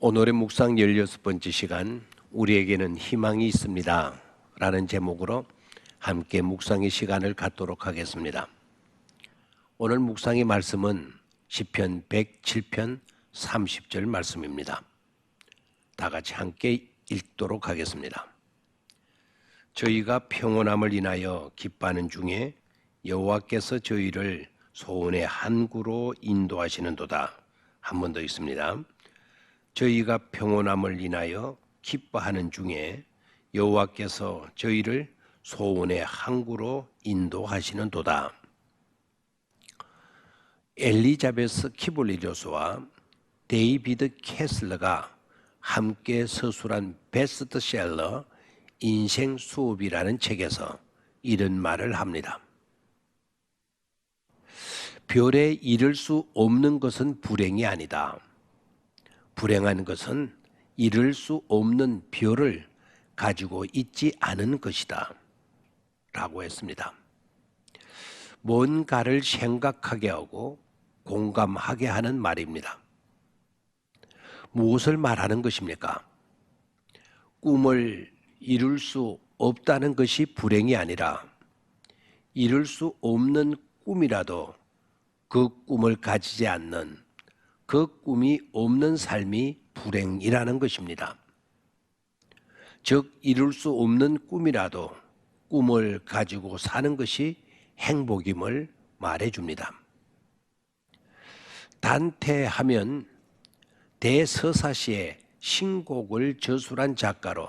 오늘의 묵상 16번째 시간 우리에게는 희망이 있습니다. 라는 제목으로 함께 묵상의 시간을 갖도록 하겠습니다. 오늘 묵상의 말씀은 시편 107편 30절 말씀입니다. 다 같이 함께 읽도록 하겠습니다. 저희가 평온함을 인하여 기뻐하는 중에 여호와께서 저희를 소원의 한구로 인도하시는도다. 한 번 더 있습니다. 저희가 평온함을 인하여 기뻐하는 중에 여호와께서 저희를 소원의 항구로 인도하시는도다. 엘리자베스 키블리로스와 데이비드 캐슬러가 함께 서술한 베스트셀러 인생 수업이라는 책에서 이런 말을 합니다. 별에 이를 수 없는 것은 불행이 아니다. 불행한 것은 이룰 수 없는 별을 가지고 있지 않은 것이다. 라고 했습니다. 뭔가를 생각하게 하고 공감하게 하는 말입니다. 무엇을 말하는 것입니까? 꿈을 이룰 수 없다는 것이 불행이 아니라 이룰 수 없는 꿈이라도 그 꿈을 가지지 않는 그 꿈이 없는 삶이 불행이라는 것입니다. 즉, 이룰 수 없는 꿈이라도 꿈을 가지고 사는 것이 행복임을 말해줍니다. 단테 하면 대서사시의 신곡을 저술한 작가로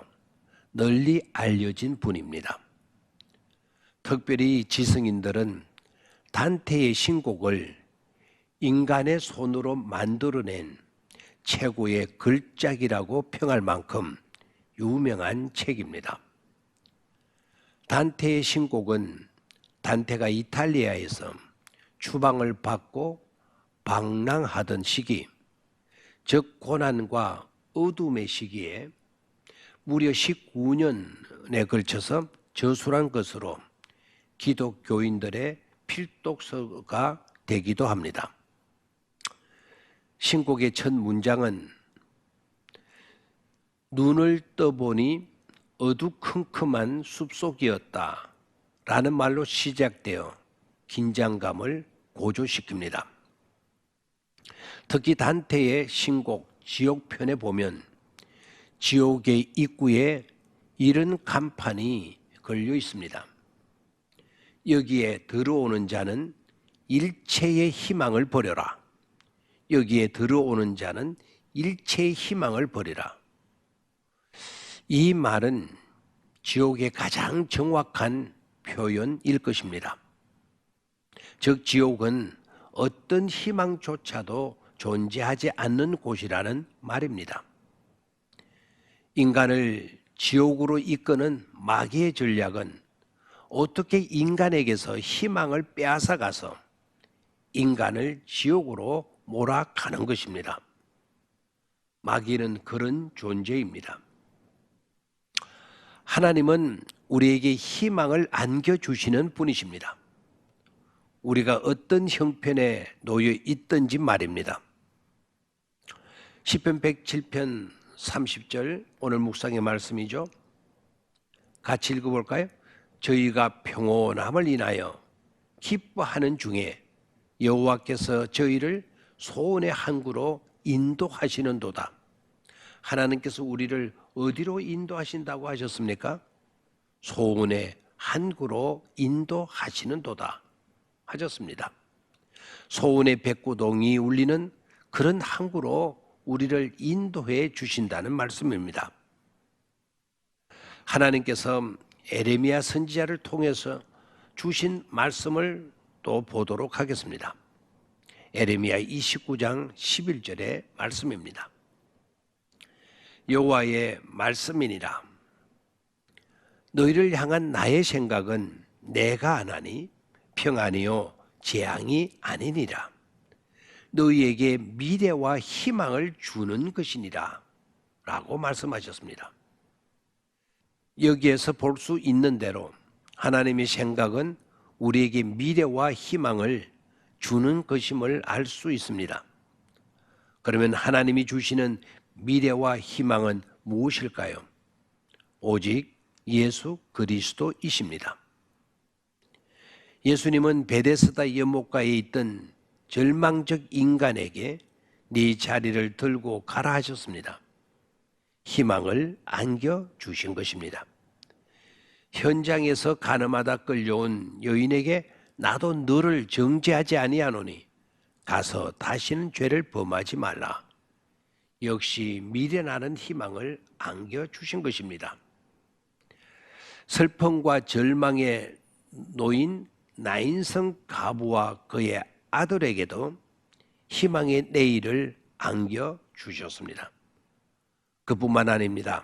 널리 알려진 분입니다. 특별히 지성인들은 단테의 신곡을 인간의 손으로 만들어낸 최고의 글작이라고 평할 만큼 유명한 책입니다. 단테의 신곡은 단테가 이탈리아에서 추방을 받고 방랑하던 시기, 즉 고난과 어둠의 시기에 무려 19년에 걸쳐서 저술한 것으로 기독교인들의 필독서가 되기도 합니다. 신곡의 첫 문장은 눈을 떠보니 어두컴컴한 숲속이었다 라는 말로 시작되어 긴장감을 고조시킵니다. 특히 단테의 신곡 지옥편에 보면 지옥의 입구에 이런 간판이 걸려 있습니다. 여기에 들어오는 자는 일체의 희망을 버려라. 여기에 들어오는 자는 일체의 희망을 버리라. 이 말은 지옥의 가장 정확한 표현일 것입니다. 즉, 지옥은 어떤 희망조차도 존재하지 않는 곳이라는 말입니다. 인간을 지옥으로 이끄는 마귀의 전략은 어떻게 인간에게서 희망을 빼앗아가서 인간을 지옥으로 몰아가는 것입니다. 마귀는 그런 존재입니다. 하나님은 우리에게 희망을 안겨주시는 분이십니다. 우리가 어떤 형편에 놓여 있든지 말입니다. 10편 107편 30절 오늘 묵상의 말씀이죠. 같이 읽어볼까요? 저희가 평온함을 인하여 기뻐하는 중에 여호와께서 저희를 소원의 항구로 인도하시는도다. 하나님께서 우리를 어디로 인도하신다고 하셨습니까? 소원의 항구로 인도하시는도다 하셨습니다. 소원의 백구동이 울리는 그런 항구로 우리를 인도해 주신다는 말씀입니다. 하나님께서 에레미야 선지자를 통해서 주신 말씀을 또 보도록 하겠습니다. 에레미야 29장 11절의 말씀입니다. 여호와의 말씀이니라 너희를 향한 나의 생각은 내가 안하니 평안이요 재앙이 아니니라 너희에게 미래와 희망을 주는 것이니라 라고 말씀하셨습니다. 여기에서 볼 수 있는 대로 하나님의 생각은 우리에게 미래와 희망을 주는 것임을 알 수 있습니다. 그러면 하나님이 주시는 미래와 희망은 무엇일까요? 오직 예수 그리스도이십니다. 예수님은 베데스다 연못가에 있던 절망적 인간에게 네 자리를 들고 가라 하셨습니다. 희망을 안겨 주신 것입니다. 현장에서 가늠하다 끌려온 여인에게 나도 너를 정죄하지 아니하노니 가서 다시는 죄를 범하지 말라. 역시 미련하는 희망을 안겨 주신 것입니다. 슬픔과 절망에 놓인 나인성 가부와 그의 아들에게도 희망의 내일을 안겨 주셨습니다. 그뿐만 아닙니다.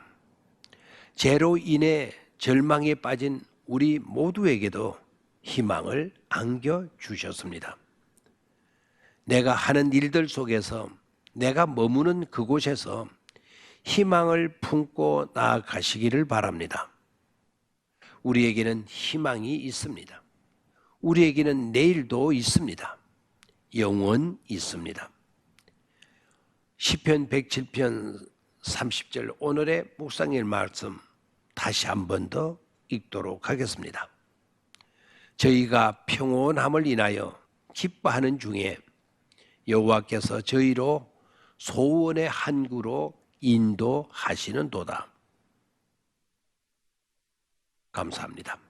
죄로 인해 절망에 빠진 우리 모두에게도 희망을 안겨 주셨습니다. 내가 하는 일들 속에서 내가 머무는 그곳에서 희망을 품고 나아가시기를 바랍니다. 우리에게는 희망이 있습니다. 우리에게는 내일도 있습니다. 영원 있습니다. 시편 107편 30절 오늘의 묵상일 말씀 다시 한 번 더 읽도록 하겠습니다. 저희가 평온함을 인하여 기뻐하는 중에 여호와께서 저희로 소원의 한구로 인도하시는 도다. 감사합니다.